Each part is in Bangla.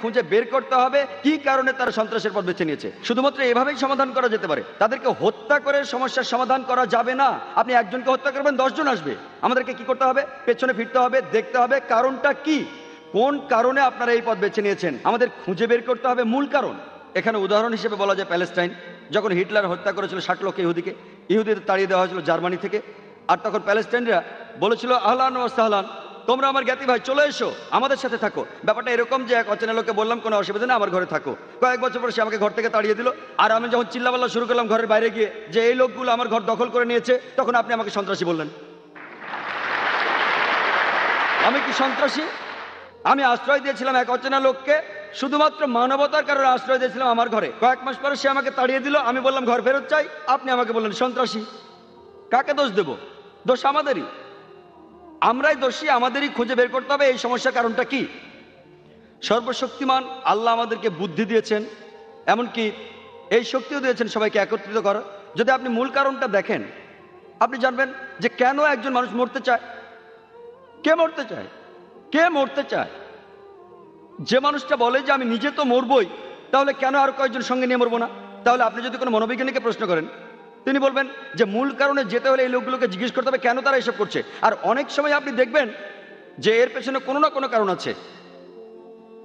খুঁজে বের করতে হবে, কি কারণে তারা সন্ত্রাসের পথ বেছে নিয়েছে? শুধুমাত্র এভাবেই সমাধান করা যেতে পারে। তাদেরকে হত্যা করে সমস্যার সমাধান করা যাবে না। আপনি একজনকে হত্যা করবেন, দশজন আসবে। আমাদেরকে কি করতে হবে? পেছনে ফিরতে হবে, দেখতে হবে কারণটা কি? কোন কারণে আপনারা এই পথ বেছে নিয়েছেন? আমাদের খুঁজে বের করতে হবে মূল কারণ। এখানে উদাহরণ হিসেবে বলা যায় প্যালেস্টাইন। যখন হিটলার হত্যা করেছিল ষাট লক্ষ ইহুদিকে, ইহুদিদের তাড়িয়ে দেওয়া হয়েছিল জার্মানি থেকে। আর তখন প্যালেস্টাইনরা বলেছিল, আহলান ও সাহলান। তোমরা আমার জ্ঞাতি ভাই, চলে এসো, আমাদের সাথে থাকো। ব্যাপারটা এরকম যে এক অচেনা লোককে বললাম, কোনো অসুবিধা নেই, আমার ঘরে থাকো। কয়েক বছর পর সে আমাকে ঘর থেকে তাড়িয়ে দিল। আর আমি যখন চিল্লাপাল্লা শুরু করলাম ঘরের বাইরে গিয়ে, যে এই লোকগুলো আমার ঘর দখল করে নিয়েছে, তখন আপনি আমাকে সন্ত্রাসী বললেন। আমি কি সন্ত্রাসী? আমি আশ্রয় দিয়েছিলাম এক অচেনা লোককে, শুধুমাত্র মানবতার কারণে আশ্রয় দিয়েছিলাম আমার ঘরে। কয়েক মাস পরে সে আমাকে তাড়িয়ে দিল, আমি বললাম, ঘর ফেরত চাই। আপনি আমাকে বললেন, সন্ত্রাসী। কাকে দোষ দেব? দোষ আমাদেরই। আমরাই দোষী, আমাদেরই খুঁজে বের করতে হবে, এই সমস্যার কারণটা কি? সর্বশক্তিমান আল্লাহ আমাদেরকে বুদ্ধি দিয়েছেন, এমনকি এই শক্তিও দিয়েছেন সবাইকে একত্রিত করার। যদি আপনি মূল কারণটা দেখেন, আপনি জানবেন যে কেন একজন মানুষ মরতে চায়? কে মরতে চায়? কে মরতে চায়? যে মানুষটা বলে যে আমি নিজে তো মরবই, তাহলে কেন আর কয়েকজন সঙ্গে নিয়ে মরবো না? তাহলে আপনি যদি কোনো মনোবিজ্ঞানীকে প্রশ্ন করেন তিনি বলবেন যে, মূল কারণে যেতে হলে এই লোকগুলোকে জিজ্ঞেস করতে হবে কেন তারা এসব করছে। আর অনেক সময় আপনি দেখবেন যে, এর পেছনে কোনো না কোনো কারণ আছে।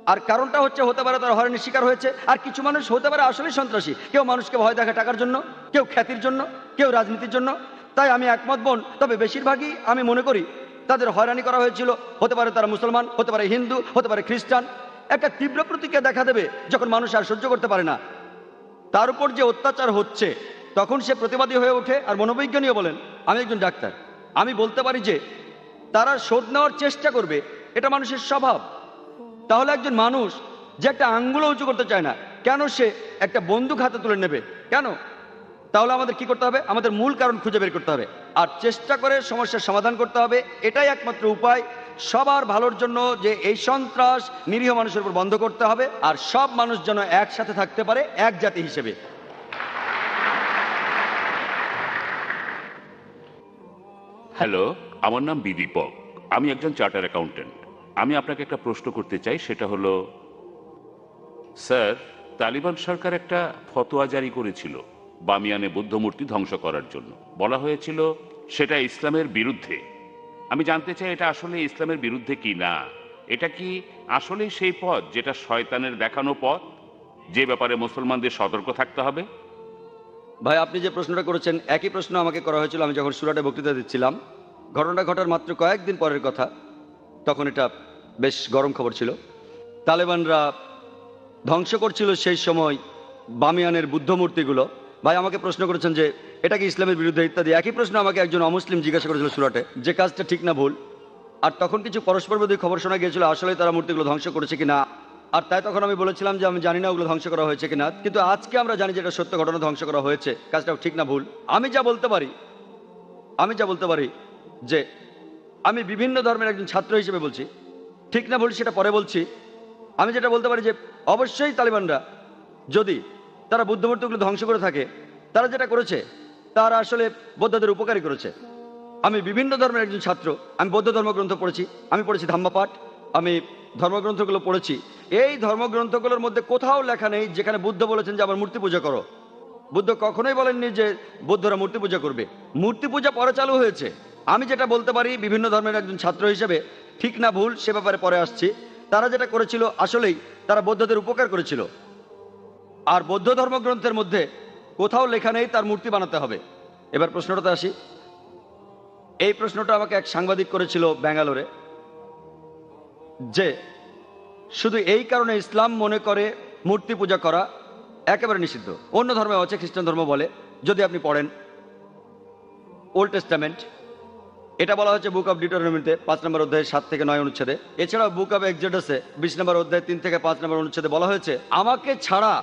আর কারণটা হচ্ছে, হতে পারে তারা হয়রানির শিকার হয়েছে। আর কিছু মানুষ হতে পারে আসলে সন্ত্রাসী। কেউ মানুষকে ভয় দেখা টাকার জন্য, কেউ খ্যাতির জন্য, কেউ রাজনীতির জন্য। তাই আমি একমত, বোন। তবে বেশিরভাগই আমি মনে করি, তাদের হয়রানি করা হয়েছিল, হতে পারে তারা মুসলমান, হতে পারে হিন্দু, হতে পারে খ্রিস্টান। একটা তীব্র প্রতিক্রিয়া দেখা দেবে যখন মানুষ আর সহ্য করতে পারে না। তার উপর যে অত্যাচার হচ্ছে তখন সে প্রতিবাদী হয়ে ওঠে আর মনোবিজ্ঞানীও বলেন, আমি একজন ডাক্তার। আমি বলতে পারি যে, তারা শোধ নেওয়ার চেষ্টা করবে। এটা মানুষের স্বভাব। তাহলে একজন মানুষ যে একটা আঙ্গুলও উঁচু করতে চায় না, কেন সে একটা বন্দুক হাতে তুলে নেবে? কেন? তাহলে আমাদের কি করতে হবে? আমাদের মূল কারণ খুঁজে বের করতে হবে। আর চেষ্টা করে সমস্যার সমাধান করতে হবে। এটাই একমাত্র উপায়। সবার ভালোর জন্য যে এই সন্ত্রাস নিরীহ মানুষের উপর বন্ধ করতে হবে। আর সব মানুষ যেন একসাথে থাকতে পারে, এক জাতি হিসেবে। হ্যালো আমার নাম বিদীপক আমি একজন চার্টার অ্যাকাউন্টেন্ট আমি আপনাকে একটা প্রশ্ন করতে চাই, সেটা হলো, স্যার, তালিবান সরকার একটা ফতোয়া জারি করেছিল বামিয়ানে বুদ্ধ মূর্তি ধ্বংস করার জন্য। বলা হয়েছিল, সেটা ইসলামের বিরুদ্ধে। আমি জানতে চাই, এটা আসলে ইসলামের বিরুদ্ধে কি না? এটা কি আসলে সেই পথ যেটা শয়তানের দেখানো পথ? যে ব্যাপারে মুসলমানদের সতর্ক থাকতে হবে? ভাই, আপনি যে প্রশ্নটা করেছেন, একই প্রশ্ন আমাকে করা হয়েছিল, আমি যখন সুরাটে বক্তৃতা দিচ্ছিলাম। ঘটনাটা ঘটার মাত্র কয়েকদিন পরের কথা, তখন এটা বেশ গরম খবর ছিল। তালেবানরা ধ্বংস করছিল সেই সময় বামিয়ানের বুদ্ধ মূর্তিগুলো ভাই, আমাকে প্রশ্ন করেছেন যে, এটা কি ইসলামের বিরুদ্ধে ইত্যাদি? একই প্রশ্ন আমাকে একজন অমুসলিম জিজ্ঞাসা করেছিল সুরাটে, যে কাজটা ঠিক না ভুল? আর তখন কিছু পরস্পর বিরোধী খবর শোনা গিয়েছিল, আসলে তারা মূর্তিগুলো ধ্বংস করেছে কিনা? আর তাই তখন আমি বলেছিলাম যে আমি জানি না ওগুলো ধ্বংস করা হয়েছে কিনা, কিন্তু আজকে আমরা জানি যে এটা সত্য ঘটনা ধ্বংস করা হয়েছে। কাজটাও ঠিক না ভুল? আমি যা বলতে পারি, আমি যা বলতে পারি যে আমি বিভিন্ন ধর্মের একজন ছাত্র হিসেবে বলছি। ঠিক না ভুল সেটা পরে বলছি। আমি যেটা বলতে পারি যে অবশ্যই তালিবানরা যদি তারা বুদ্ধমূর্তিগুলো ধ্বংস করে থাকে, তারা যেটা করেছে, তারা আসলে বৌদ্ধদের উপকারী করেছে। আমি বিভিন্ন ধর্মের একজন ছাত্র, আমি বৌদ্ধ ধর্মগ্রন্থ পড়েছি, আমি পড়েছি ধাম্মাপাঠ আমি ধর্মগ্রন্থগুলো পড়েছি এই ধর্মগ্রন্থগুলোর মধ্যে কোথাও লেখা নেই যেখানে বুদ্ধ বলেছেন যে আমার মূর্তি পূজা করো। বুদ্ধ কখনোই বলেননি যে বৌদ্ধরা মূর্তি পূজা করবে। মূর্তি পূজা পরে চালু হয়েছে। আমি যেটা বলতে পারি, বিভিন্ন ধর্মের একজন ছাত্র হিসেবে, ঠিক না ভুল সে ব্যাপারে পরে আসছি। তারা যেটা করেছিল, আসলেই তারা বৌদ্ধদের উপকার করেছিল। আর বৌদ্ধ ধর্মগ্রন্থের মধ্যে কোথাও লেখা নেই তার মূর্তি বানাতে হবে। এবার প্রশ্নটাতে আসি। এই প্রশ্নটা আমাকে এক সাংবাদিক করেছিল ব্যাঙ্গালোরে যে শুধু এই কারণে ইসলাম মনে করে মূর্তি পূজা করা একেবারে নিষিদ্ধ। অন্য ধর্মে আছে, খ্রিস্টান ধর্ম বলে, যদি আপনি পড়েন ওল্ড টেস্টামেন্ট এটা বলা হচ্ছে বুক অফ ডিটোরনমিতে পাঁচ নম্বর অধ্যায়ে সাত থেকে নয় অনুচ্ছেদে। এছাড়াও বুক অফ এক্সেডাসে বিশ নম্বর অধ্যায়, তিন থেকে পাঁচ নম্বর অনুচ্ছেদে বলা হয়েছে, আমাকে ছাড়া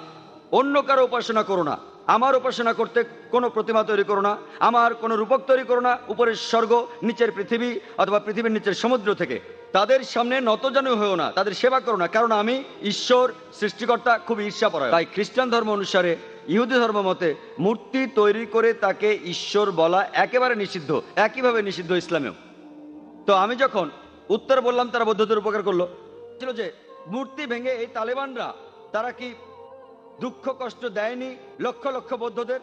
অন্য কারও উপাসনা করো না। আমার উপাসনা করতে কোনো প্রতিমা তৈরি করো না। আমার কোনো রূপক তৈরি করো না। উপরের স্বর্গ, নিচের পৃথিবী অথবা পৃথিবীর নিচের সমুদ্র থেকে। তাদের সামনে নতজানু হয়েও না, তাদের সেবা করো না কারণ আমি ঈশ্বর, সৃষ্টিকর্তা, খুব ঈর্ষা পড়া তাই খ্রিস্টান ধর্ম অনুসারে, ইহুদি ধর্ম মতে, মূর্তি তৈরি করে তাকে ঈশ্বর বলা একেবারে নিষিদ্ধ, একইভাবে নিষিদ্ধ ইসলামেও। তো আমি যখন উত্তর বললাম, তারা বৌদ্ধদের উপকার করল। ছিল যে, মূর্তি ভেঙে এই তালেবানরা, তারা কি দুঃখ কষ্ট দেয়নি লক্ষ লক্ষ বৌদ্ধদের?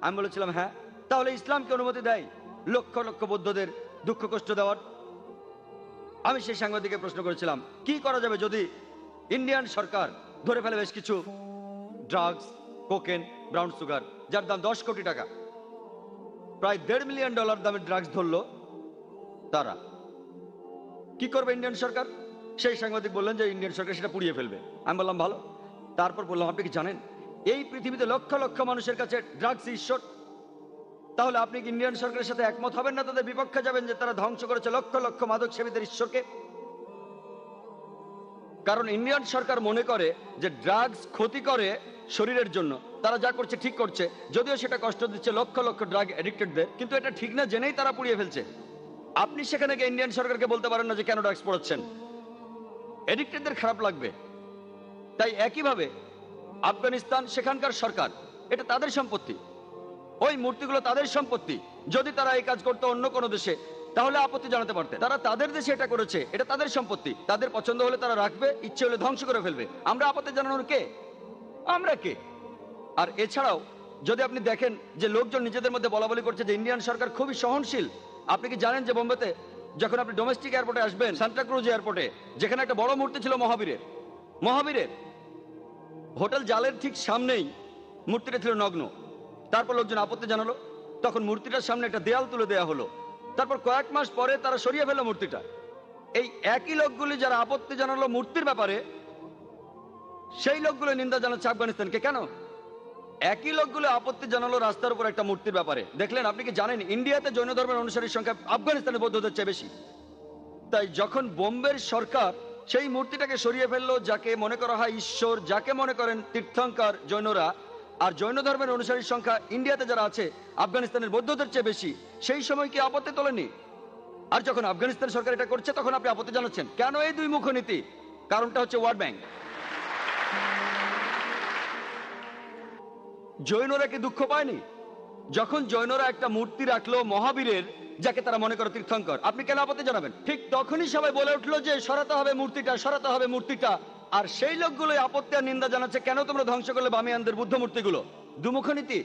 আমি বলেছিলাম হ্যাঁ। তাহলে ইসলামকে অনুমতি দেয় লক্ষ লক্ষ বৌদ্ধদের দুঃখ কষ্ট দেওয়ার। আমি সেই সাংবাদিকে প্রশ্ন করেছিলাম, কি করা যাবে যদি ইন্ডিয়ান সরকার ধরে ফেলে বেশ কিছু ড্রাগস কোকেন ব্রাউন সুগার যার দাম দশ কোটি টাকা, প্রায় দেড় মিলিয়ন ডলার দামের ড্রাগস ধরলো তারা? কি করবে ইন্ডিয়ান সরকার? সেই সাংবাদিক বললেন যে ইন্ডিয়ান সরকার সেটা পুড়িয়ে ফেলবে। আমি বললাম, ভালো। তারপর বললাম, আপনি কি জানেন? এই পৃথিবীতে লক্ষ লক্ষ মানুষের কাছে ড্রাগস ঈশ্বর তাহলে আপনি কি ইন্ডিয়ান সরকারের সাথে একমত হবেন না? তাদের বিপক্ষে যাবেন যে তারা ধ্বংস করেছে লক্ষ লক্ষ মাদক সেবীদের ঈশ্বরকে। কারণ ইন্ডিয়ান সরকার মনে করে যে ড্রাগস ক্ষতি করে শরীরের জন্য। তারা যা করছে ঠিক করছে। যদিও সেটা কষ্ট দিচ্ছে লক্ষ লক্ষ ড্রাগ এডিক্টেডদের কিন্তু এটা ঠিক না জেনেই তারা পুড়িয়ে ফেলছে। আপনি সেখানে গিয়ে ইন্ডিয়ান সরকারকে বলতে পারেন না যে কেন ড্রাগস পড়াচ্ছেন। এডিক্টেডদের খারাপ লাগবে। তাই একইভাবে আফগানিস্তান সেখানকার সরকার, এটা তাদের সম্পত্তি। ওই মূর্তিগুলো তাদের সম্পত্তি। যদি তারা এই কাজ করতো অন্য কোনো দেশে, তাহলে আপত্তি জানাতে পারতে তারা তাদের দেশে এটা করেছে, এটা তাদের সম্পত্তি। তাদের পছন্দ হলে তারা রাখবে, ইচ্ছে হলে ধ্বংস করে ফেলবে। আমরা আপত্তি জানানোর কে? আমরা কে? আর এছাড়াও, যদি আপনি দেখেন যে লোকজন নিজেদের মধ্যে বলা বলি করছে যে ইন্ডিয়ান সরকার খুবই সহনশীল, আপনি কি জানেন যে বোম্বেতে যখন আপনি ডোমেস্টিক এয়ারপোর্টে আসবেন সান্টাক্রুজ এয়ারপোর্টে, যেখানে একটা বড় মূর্তি ছিল মহাবীরের মহাবীরের, হোটেল জালের ঠিক সামনেই মূর্তিটা ছিল নগ্ন। তারপর লোকজন আপত্তি জানালো। তখন মূর্তিটার সামনে একটা দেয়াল তুলে দেওয়া হলো। তারপর কয়েক মাস পরে তারা সরিয়ে ফেলল মূর্তিটা। এই একই লোকগুলি যারা আপত্তি জানালো মূর্তির ব্যাপারে, সেই লোকগুলো নিন্দা জানাচ্ছে আফগানিস্তানকে। কেন? একই লোকগুলো আপত্তি জানালো রাস্তার উপর একটা মূর্তির ব্যাপারে। দেখলেন, আপনি কি জানেন, ইন্ডিয়াতে জৈন ধর্মের অনুসারীর সংখ্যা আফগানিস্তানের বৌদ্ধদের চেয়ে বেশি। তাই যখন বোম্বের সরকার সেই মূর্তিটাকে সরিয়ে ফেলল, যাকে মনে করা হয় ঈশ্বর, যাকে মনে করেন তীর্থঙ্কর জৈনরা আর জৈন ধর্মের অনুসারীর সংখ্যা ইন্ডিয়াতে যারা আছে, আফগানিস্তানের বৌদ্ধদের চেয়ে বেশি, সেই সময় কি আপত্তি তোলেনি আর যখন আফগানিস্তান সরকার এটা করছে, তখন আপনি আপত্তি জানাচ্ছেন। কেন এই দুই মুখ নীতি কারণটা হচ্ছে ওয়ার্ল্ড ব্যাংক জৈনরা কি দুঃখ পায়নি? যখন জৈনরা একটা মূর্তি রাখল মহাবীরের, যাকে তারা মনে করে তীর্থঙ্কর, আপনি কেন আপত্তি জানাবেন? ঠিক তখনই সবাই বলে উঠল যে, সরাতে হবে মূর্তিটা, সরাতে হবে মূর্তিটা। আর সেই লোকগুলো আপত্তি আর নিন্দা জানাচ্ছে, কেন তোমরা ধ্বংস করলে বামিয়ানদের বুদ্ধ মূর্তিগুলো দুমুখ নীতি।